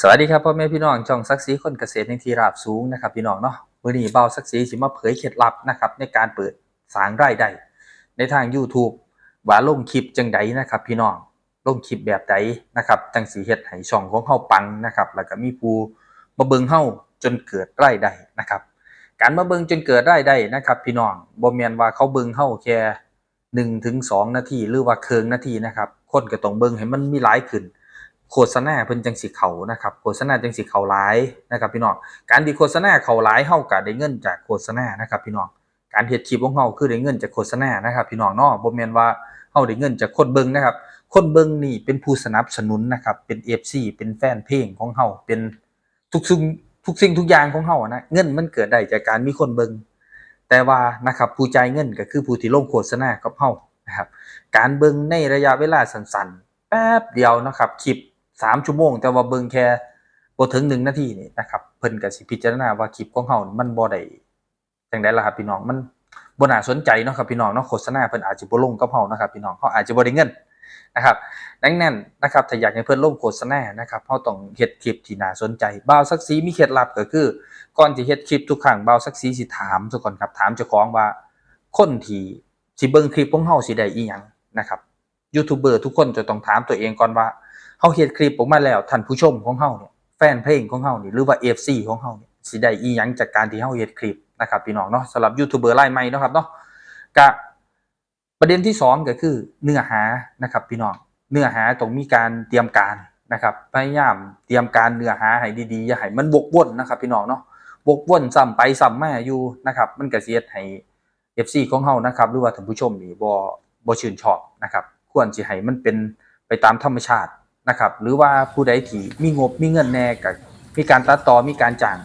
สวัสดีครับพ่อแม่พี่น้องช่องซักซีคนเกษตรในที่ราบสูงนะครับพี่น้องเนาะวันนี้เบาซักซีสิมาเผยเคล็ดลับนะครับในการเปิดสร้างไรายได้ในทาง YouTube ว่าลงคลิปจังใดนะครับ พี่น้องลงคลิปแบบใดนะครับจังสีเฮ็ดให้ช่องของเฮาปังนะครับแล้วก็มีผู้มาเบิ่งเฮาจนเกิดไรายได้นะครับ การมาเบิ่งจนเกิดไรายได้นะครับ พี่น้องบ่แม่นว่าเขาเบิ่งเฮาแค่หนึ่งถึงสองนาทีหรือว่าเครึ่งนาทีนะครับคนก็ต้องเบิ่งให้มันมีหลายขึ้น โฆษณาเพิ่นจังสิเขานะครับโฆษณาจังสิเขาหลายนะครับพี่น้องการที่โฆษณาเขาหลายเฮาก็ได้เงินจากโฆษณานะครับพี่น้องการเฮ็ดคลิปของเฮาคือได้เงินจากโฆษณานะครับพี่น้องเนาะบ่แม่นว่าเฮาได้เงินจากคนเบิ่งนะครับ คนเบิ่งนี่เป็นผู้สนับสนุนนะครับเป็น FC เป็นแฟนเพลงของเฮาเป็นทุกสิ่งทุกสิ่งทุกอย่างของเฮานะเงินมันเกิดได้จากการมีคนเบิ่งแต่ว่านะครับผู้จ่ายเงินก็คือผู้ที่ลงโฆษณากับเฮานะครับการเบิ่งในระยะเวลาสั้นๆ แป๊บเดียวนะครับคลิป สามชั่วโมง แต่ว่าเบิ่งแค่บ่ถึงหนึ่งนาทีนี่นะครับเพิ่นก็สิพิจารณาว่าคลิปของเฮานี่มันบ่ได้จังได๋ล่ะครับพี่น้องมันบ่น่าสนใจเนาะครับพี่น้องเนาะโฆษณาเพิ่นอาจจะบ่ลงกับเฮานะครับพี่น้องเฮาอาจจะบ่ได้เงินนะครับดังนั้นนะครับถ้าอยากให้เพิ่นลงโฆษณานะครับเฮาต้องเฮ็ดคลิปที่น่าสนใจบ่าวสักสีมีเคล็ดลับก็คือก่อนที่เฮ็ดคลิปทุกครั้งบ่าวสักสีสิถามซะก่อนครับถามเจ้าของว่าคนที่สิเบิ่งคลิปของเฮาสิได้อีหยังนะครับยูทูบเบอร์ทุกคนจะต้องถามตัวเองก่อนว่า เฮาเฮ็ดคลิปออกมาแล้วท่านผู้ชมของเฮาเนี่ยแฟนเพลงของเฮานี่หรือว่า FC ของเฮาเนี่ยสิได้อีหยังจากการที่เฮาเฮ็ดคลิปนะครับพี่น้องเนาะสำหรับยูทูบเบอร์รายใหม่เนาะครับเนาะก็ประเด็นที่สองก็คือเนื้อหานะครับพี่น้องเนื้อหาต้องมีการเตรียมการนะครับพยายามเตรียมการเนื้อหาให้ดีๆอย่าให้มันวกวนนะครับพี่น้องเนาะวกวนซ้ำไปซ้ำมาอยู่นะครับมันก็เฮ็ดให้ FC ของเฮานะครับหรือว่าท่านผู้ชมนี่บ่บ่ชื่นชอบนะครับควรสิให้มันเป็นไปตามธรรมชาติ นะครับ หรือว่าผู้ใดที่มีงบมีเงินแน่ก็มีการตัดต่อมีการจ้าง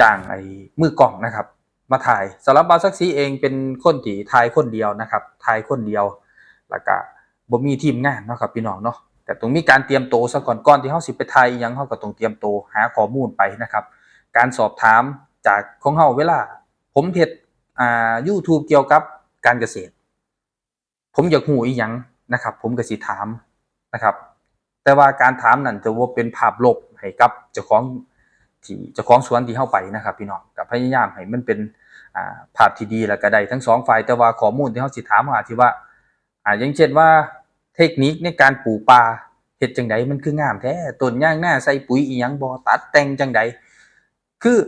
จ้างไอ้มือกล้องนะครับ มาถ่ายสำหรับบาซักซีเองเป็นคนที่ถ่ายคนเดียวนะครับถ่ายคนเดียวแล้วก็บ่มีทีมงานเนาะครับพี่น้องเนาะแต่ต้องมีการเตรียมโตวซะก่อนก่อนที่เฮาสิไปถ่ายยังเฮาก็ต้องเตรียมโตวหาข้อมูลไปนะครับ การสอบถามจากของเฮาเวลา ผมเฮ็ดอ่า YouTube เกี่ยวกับการเกษตร ผมอยากฮู้อีหยังนะครับ ผมก็สิถามนะครับ แต่ว่าการถามนั่นจะว่าเป็นภาพลบให้กับเจ้าของที่เจ้าของสวนที่เข้าไปนะครับ พี่น้องกับพยายามให้มันเป็นภาพที่ดีแล้วก็ได้ทั้งสองฝ่ายแต่ว่าข้อมูลที่เขาสิถามเขาอาจสิว่าอ่าอย่างเช่นว่าเทคนิคในการปลูกปลาเฮ็ดจังไดมันคืองามแท้ต้นย่างหน้าใส่ปุ๋ยอีหยังบ่ตัดแต่งจังไดคือ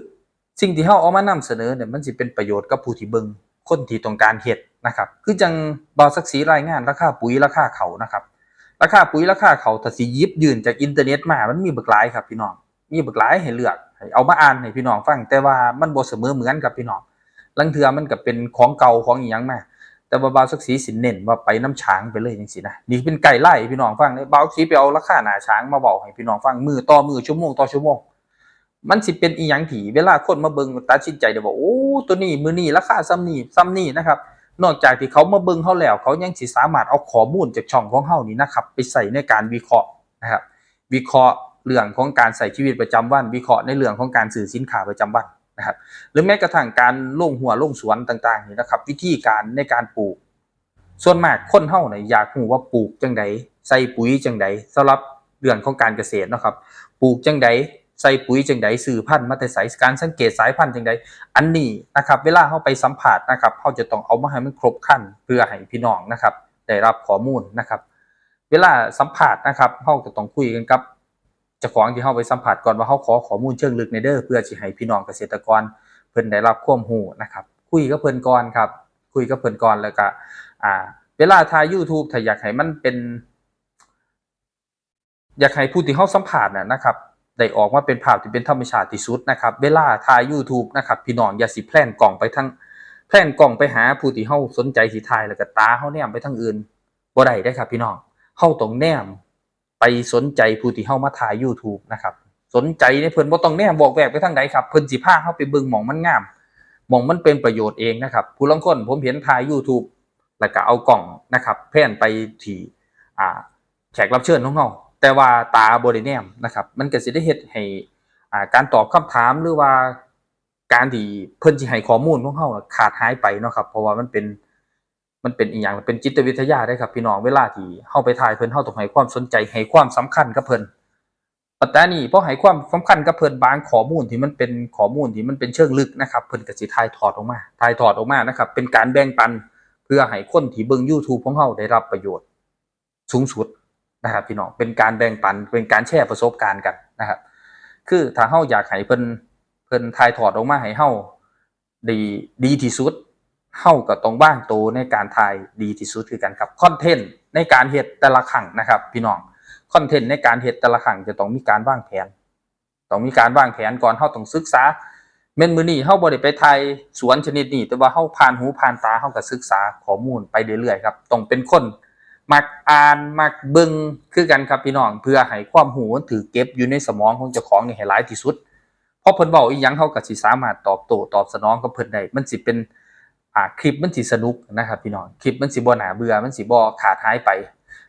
สิ่งที่เฮาเอามานำเสนอเนี่ยมันสิเป็นประโยชน์กับผู้ที่เบิงคนที่ต้องการเฮ็ดนะครับ คือจังบอสักสีรายงานราคาปุ๋ยราคาเขานะครับ ราคาปุ๋ยราคาเขาถ้าสิยิบยืนจากอินเทอร์เน็ตมามันมีเบิกหลายครับพี่น้อง มีเบิกหลายให้เลือกเอามาอ่านให้พี่น้องฟังแต่ว่ามันบ่เสมอเหมือนกับพี่น้องลังเทือมันก็เป็นของเก่าของอีหยังมาแต่ว่าบาวสักสีสินเน้นว่าไปน้ำช้างไปเลยจังซี่นะนี่เป็นไก่ไล่พี่น้องฟังเลยบาวสีไปเอาราคาหนาช้างมาเว้าให้พี่น้องฟังมือต่อมือชั่วโมงต่อชั่วโมงมันสิเป็นอีหยังที่เวลาคนมาเบิ่งตัดสินใจได้ว่าโอ้ตัวนี้มือนี้ราคาซ้ำนี้ซ้ำนี้นะครับ นอกจากที่เขามาเบิ่งเฮาแล้ว เขายังสิสามารถเอาข้อมูลจากช่องของเฮานี่นะครับ ไปใส่ในการวิเคราะห์นะครับ วิเคราะห์เรื่องของการใส่ชีวิตประจำวัน วิเคราะห์ในเรื่องของการสื่อสินค้าประจำวันนะครับ หรือแม้กระทั่งการลงหัวลงสวนต่างๆนี่นะครับ วิธีการในการปลูก ส่วนมากคนเฮาเนี่ยอยากรู้ว่าปลูกจังใดใส่ปุ๋ยจังใดสำหรับเรื่องของการเกษตรนะครับ ปลูกจังใด ใส่ปุ๋ยจังใดสื่อพันธุ์มาแต่ไสการสังเกตสายพันธุ์จังใดอันนี้นะครับ เวลาเข้าไปสัมผัสนะครับเขาจะต้องเอามาให้มันครบขั้นเพื่อให้พี่น้องนะครับได้รับข้อมูลนะครับ เวลาสัมผัสนะครับเขาจะต้องคุยกันกับเจ้าของที่เข้าไปสัมผัสก่อนว่าเขาขอข้อมูลเชิงลึกในเด้อเพื่อจะให้พี่น้องเกษตรกร เพิ่นได้รับความรู้นะครับ คุยกับเพิ่นก่อนครับ คุยกับเพิ่นก่อนแล้วก็อ่า เวลาถ่าย YouTube ถ้าอยากให้มันเป็น อยากให้ผู้ที่เขาสัมผัสน่ะนะครับ ได้ออกมาเป็นภาพที่เป็นธรรมชาติที่สุดนะครับ เวลาถ่าย YouTube นะครับ พี่น้องอย่าสิแพล่นกล่องไปทั้งแพล่นกล่องไปหาผู้ที่เฮาสนใจสิถ่ายแล้วก็ตาเฮาแนมไปทางอื่นบ่ได้เด้ครับ พี่น้องเฮาต้องแนมไปสนใจผู้ที่เฮามาถ่าย YouTube นะครับ สนใจในเพิ่นบ่ต้องแนมบอกแวกไปทางใดครับเพิ่นสิพาเฮาไปเบิ่งหม่องมันงามหม่องมันเป็นประโยชน์เองนะครับ ผู้ลางคนผมเห็นถ่าย YouTube แล้วก็เอากล่องนะครับแพร่นไปที่อ่าแขกรับเชิญของเรา แต่ว่าตาบริเนมนะครับมันก็สิได้เฮ็ดให้อ่าการตอบคำถามหรือว่าการที่เพิ่นสิให้ข้อมูลของเฮาขาดหายไปเนาะครับเพราะว่ามันเป็นมันเป็นอีหยังเป็นจิตวิทยาได้ครับพี่น้องเวลาที่เฮาไปถ่ายเพิ่นเฮาต้องให้ความสนใจให้ความสำคัญกับเพิ่นปัตตานีเพราะให้ความสำคัญกับเพิ่นบางข้อมูลที่มันเป็นข้อมูลที่มันเป็นเชิงลึกนะครับเพิ่นก็สิถ่ายทอดออกมาถ่ายทอดออกมานะครับเป็นการแบ่งปันเพื่อให้คนที่เบิ่ง YouTube ของเฮาได้รับประโยชน์สูงสุด นะครับพี่น้องเป็นการแบ่งปันเป็นการแชร์ประสบการณ์กันนะครับ คือถ้าเฮาอยากให้เพิ่นเพิ่นถ่ายทอดออกมาให้เฮาดีดีที่สุดเฮาก็ต้องวางโตในการถ่ายดีที่สุดคือกันครับคอนเทนต์ในการเฮ็ดแต่ละครั้งนะครับ พี่น้องคอนเทนต์ในการเฮ็ดแต่ละครั้งจะต้องมีการวางแผน ต้องมีการวางแผนก่อนเฮาต้องศึกษาแม่นมือนี้เฮาบ่ได้ไปไทยสวนชนิดนี้ แต่ว่าเฮาผ่านหูผ่านตาเฮาก็ศึกษาข้อมูลไปเรื่อยๆครับต้องเป็นคน มักอ่านมักเบิ่งคือกันครับพี่น้อง เพื่อให้ความรู้มันถือเก็บอยู่ในสมองของเจ้าของนี่ให้หลายที่สุดเพราะเพิ่นเว้าอีหยังเฮาก็สิสามารถตอบโต้ตอบสนองกับเพิ่นได้มันสิเป็นอ่าคลิปมันสิสนุกนะครับพี่น้องคลิปมันสิบ่น่าเบื่อมันสิบ่ขาดหายไป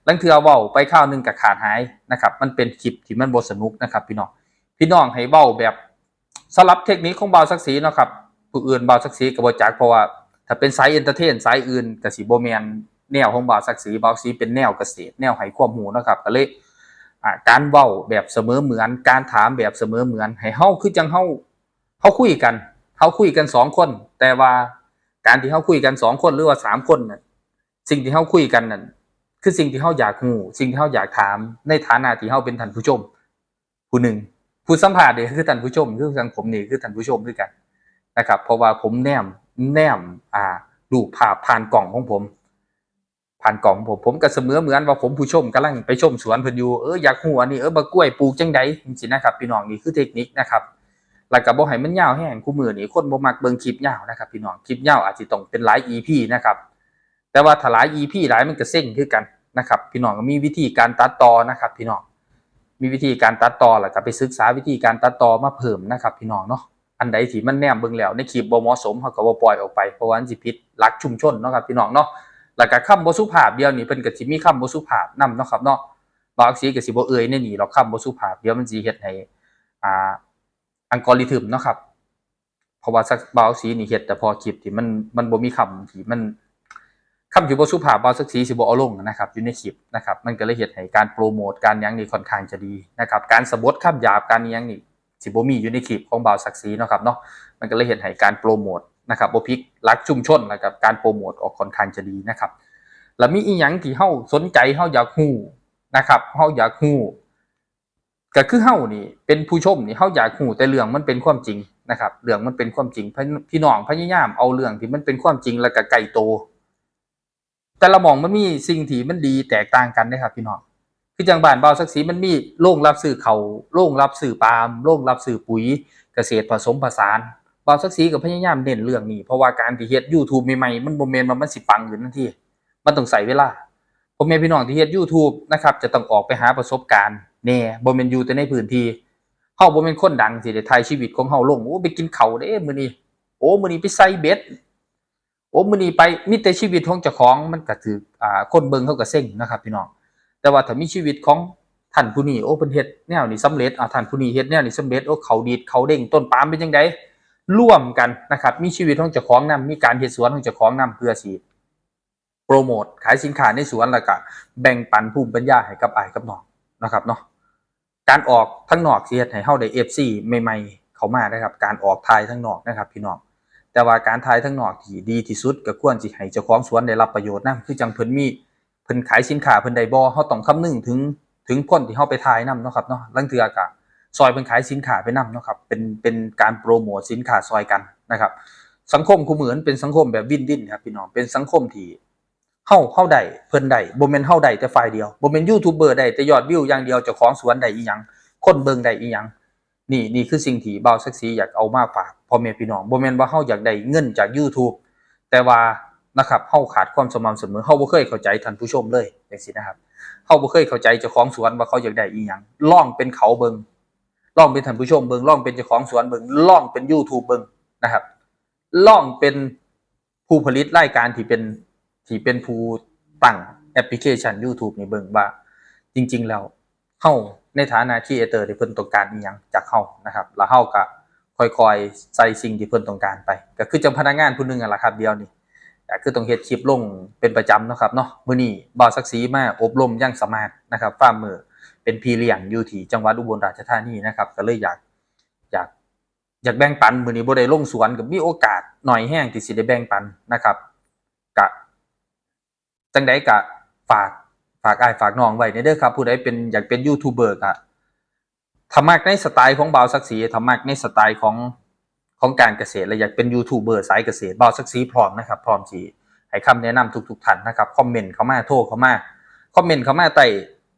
ลังเทือเว้าไปข้าวหนึงกับขาดหายนะครับ มันเป็นคลิปที่มันบ่สนุกนะครับ พี่น้องพี่น้องให้เว้าแบบสลับเทคนิคของเบาสักสีเนาะครับผู้อื่นเบาสักสีก็บ่จักเพราะว่าถ้าเป็นสายเอนเตอร์เทนสายอื่นก็สิบ่แม่น แนวของบาสักสีบาสีเป็นแนวเกษตร แนวให้ความรู้เนะครับก็เลยการเว้าแบบเสมอเหมือน การถามแบบเสมอเหมือน ให้เฮาคือจังเฮาเฮาคุยกันเฮาคุยกันสองคน แต่ว่าการที่เฮาคุยกันสองคนหรือว่าสามคนน่ะสิ่งที่เฮาคุยกันนั่นคือสิ่งที่เฮาอยากฮู้สิ่งที่เฮาอยากถามในฐานะที่เฮาเป็นท่านผู้ชม ผู้หนึ่งผู้สัมภาษณ์นี่คือท่านผู้ชมคือทางผมนี่คือท่านผู้ชมด้วยกันนะครับ เพราะว่าผมแนมแนมอ่ารูปภาพผ่านกล่องของผม ผ่านกล่องผมผมก็เสมอเหมือนว่าผมผู้ชมกำลังไปชมสวนเพิ่นอยู่เอออยากฮู้อันนี้เออบักกล้วยปลูกจังไดจังซี่นะครับพี่น้องนี่คือเทคนิคนะครับแล้วก็บ่ให้มันยาวแห้งคู่มือนี่คนบ่มักเบิ่งคลิปยาวนะครับพี่น้องคลิปยาวอาจสิต้องเป็นหลาย EP นะครับแต่ว่าถ้าหลาย EP หลายมันก็เซ็งคือกันนะครับพี่น้องก็มีวิธีการตัดต่อนะครับพี่น้องมีวิธีการตัดต่อแล้วก็ไปศึกษาวิธีการตัดต่อมาเพิ่มนะครับพี่น้องเนาะอันใดที่มันแนมเบิ่งแล้วในคลิปบ่เหมาะสมเฮาก็บ่ปล่อยออกไปเพราะว่ามันสิผิดหลักชุมชนเนาะครับพี่น้องเนาะ แล้วก็คำบ่สุภาพเดียวนี่เพิ่นก็สิมีคำบ่สุภาพนํเนาะครับเนาะบางสีก็สิบ่เอ่ยในนี่หรอกคำบ่สุภาพเดียวมันสิเฮ็ดให้อ่าอัลกอริทึมเนาะครับเพราะว่าสักบาวสีนี่เฮ็ดแต่พอคลิปที่มันมันบ่มีคำที่มันคำที่บ่สุภาพบาวสักสีสิบ่เอาลงนะครับอยู่ในคลิปนะครับมันก็เลยเฮ็ดให้การโปรโมทการยังนี่ค่อนข้างจะดีนะครับการสะบดคำหยาบการยังนี่สิบ่มีอยู่ในคลิปของบาวสักสีเนาะครับเนาะมันก็เลยเฮ็ดให้การโปรโมท นะครับบ่พลิกหลักชุมชนแล้วกับการโปรโมทออกค่อนข้างจะดีนะครับ แล้วมีอีหยังที่เฮาสนใจเฮาอยากฮู้นะครับเฮาอยากฮู้ก็คือเฮานี่เป็นผู้ชมนี่เฮาอยากฮู้แต่เรื่องมันเป็นความจริงนะครับเรื่องมันเป็นความจริงพี่น้องพยายามเอาเรื่องที่มันเป็นความจริงแล้วก็ไกลโต แต่ละมองมันมีสิ่งที่มันดีแตกต่างกันนะครับ พี่น้องคือจังบ้านเบาสักสีมันมีโรงรับซื้อเขาวโรงรับซื้อปาล์มโรงรับซื้อปุ๋ยเกษตรผสมผสาน บาสักสีก็พยายามเน้นเรื่องนี้ เพราะว่าการที่เฮ็ด YouTube ใหม่ๆมันบ่แม่นว่ามันสิปังอยู่ทันทีมันต้องใส่เวลาผมแม่พี่น้องที่เฮ็ด YouTube นะครับจะต้องออกไปหาประสบการณ์แน่บ่แม่นอยู่แต่ในพื้นที่เฮาบ่แม่นคนดังสิได้ถ่ายชีวิตของเฮาลงโอ้ไปกินข้าวเด้มื้อนี้โอ้มื้อนี้ไปใส่เบ็ดโอ้มื้อนี้ไปมีแต่ชีวิตของเจ้าของมันก็ถืออ่าคนเบิ่งเขาก็เซ็งนะครับ พี่น้องแต่ว่าถ้ามีชีวิตของท่านผู้นี้โอ้เพิ่นเฮ็ดแนวนี้สำเร็จอ่าท่านผู้นี้เฮ็ดแนวนี้สำเร็จโอ้เขาดีดเขาเด้งต้นปาล์มเป็นจังได ร่วมกันนะครับ มีชีวิตของเจ้าของนํมีการเฮ็ดสวนของเจ้าของนํเพื่อสิโปรโมทขายสินค้าในสวนแล้วก็แบ่งปันภูมิปัญญาให้กับอ้ายกับน้องนะครับเนาะการออกทั้งนอกสิเฮ็ดให้เฮาได้ FC ใหม่ๆ เขามานะครับ การออกทายทั้งนอกนะครับ พี่น้องแต่ว่าการทายทั้งนอกที่ดีที่สุดก็ควรสิให้เจ้าของสวนได้รับประโยชน์นํคือจังเพิ่นมีเพิ่นขายสินค้าเพิ่นได้บ่เฮาต้องคำนึงถึงถึงคนที่เฮาไปทายนํเนาะครับเนาะลางเทื่อก็ ซอยเพิ่นขายสินค้าไปนํเนาะครับเป็นเป็นการโปรโมทสินค้าซอยกันนะครับ สังคมคูเหมือนเป็นสังคมแบบวินวินครับพี่น้องเป็นสังคมที่เฮาเฮาได้เพิ่นได้บ่แม่นเฮาได้แต่ฝ่ายเดียวบ่แม่นยูทูบเบอร์ได้แต่ยอดวิวอย่างเดียวเจ้าของสวนได้อีหยังคนเบิ่งได้อีหยังนี่นี่คือสิ่งที่เบาวศักดิ์ศรีอยากเอามาฝากพ่อแม่พี่น้องบ่แม่นว่าเฮาอยากได้เงินจาก YouTube แต่ว่านะครับเฮาขาดความสม่ำเสมอเฮาบ่เคยเข้าใจท่านผู้ชมเลยจังซี่นะครับเฮาบ่เคยเข้าใจเจ้าของสวนว่าเขาอยากได้อีหยังล่องเป็นเขาเบิ่ง ล่องเป็นท่านผู้ชมเบิงล่องเป็นเจ้าของสวนเบิงล่องเป็น YouTube เบิงนะครับล่องเป็นผู้ผลิตรายการที่เป็นที่เป็นผู้ตั้งแอปพลิเคชัน YouTube นี่เบิ่งว่า จริง ๆ แล้วเฮาในฐานะครีเอเตอร์ที่เพิ่นต้องการอีหยังจากเฮานะครับ แล้วเฮาก็ค่อยๆใส่สิ่งที่เพิ่นต้องการไป ก็คือจังพนักงานผู้หนึงอะล่ะครับเดียวนี่ก็คือต้องเฮ็ดคลิปลงเป็นประจำนะครับเนาะมื้อนี้บ่าวศักดิ์ศรีมาอบรมอย่างสมารถนะครับฟามือ เป็นพี่เลี้ยงอยู่ที่จังหวัดอุบลราชธานีนะครับ ก็เลยอยากอยากอยากแบ่งปันมือนี้บ่ได้ลงสวนก็มีโอกาสหน่อยแห้งที่สิได้แบ่งปันนะครับกะจังใดกะฝากฝากอ้ายฝากน้องไว้ในเด้อครับ ผู้ใดเป็นอยากเป็นยูทูบเบอร์กะทำมากในสไตล์ของบ่าวศักดิ์ศรีทำมากในสไตล์ของของการเกษตรและอยากเป็นยูทูบเบอร์สายเกษตรบ่าวศักดิ์ศรีพร้อมนะครับพร้อมสิให้คำแนะนำทุกๆท่านนะครับคอมเมนต์เข้ามาโทรเข้ามาคอมเมนต์เข้ามาใต้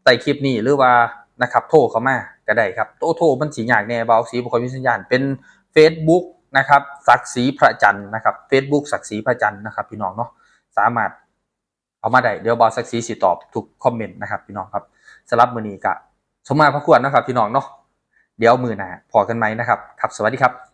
ใต้คลิปนี้หรือว่านะครับโทรเข้ามาก็ได้ครับโทรโทรมันสียากแน่เบาสีบุคคลมีสัญญาณเป็น Facebook นะครับศักดิ์ศรีพระจันทร์นะครับ Facebook ศักดิ์ศรีพระจันทร์นะครับพี่น้องเนาะสามารถเอามาได้เดี๋ยวบอศักดิ์ศรีสิตอบทุกคอมเมนต์นะครับพี่น้องครับสำหรับมือนี้กะสมมาพระควรนะครับพี่น้องเนาะเดี๋ยวมือหน้าพอกันไหมนะครับครับสวัสดีครับ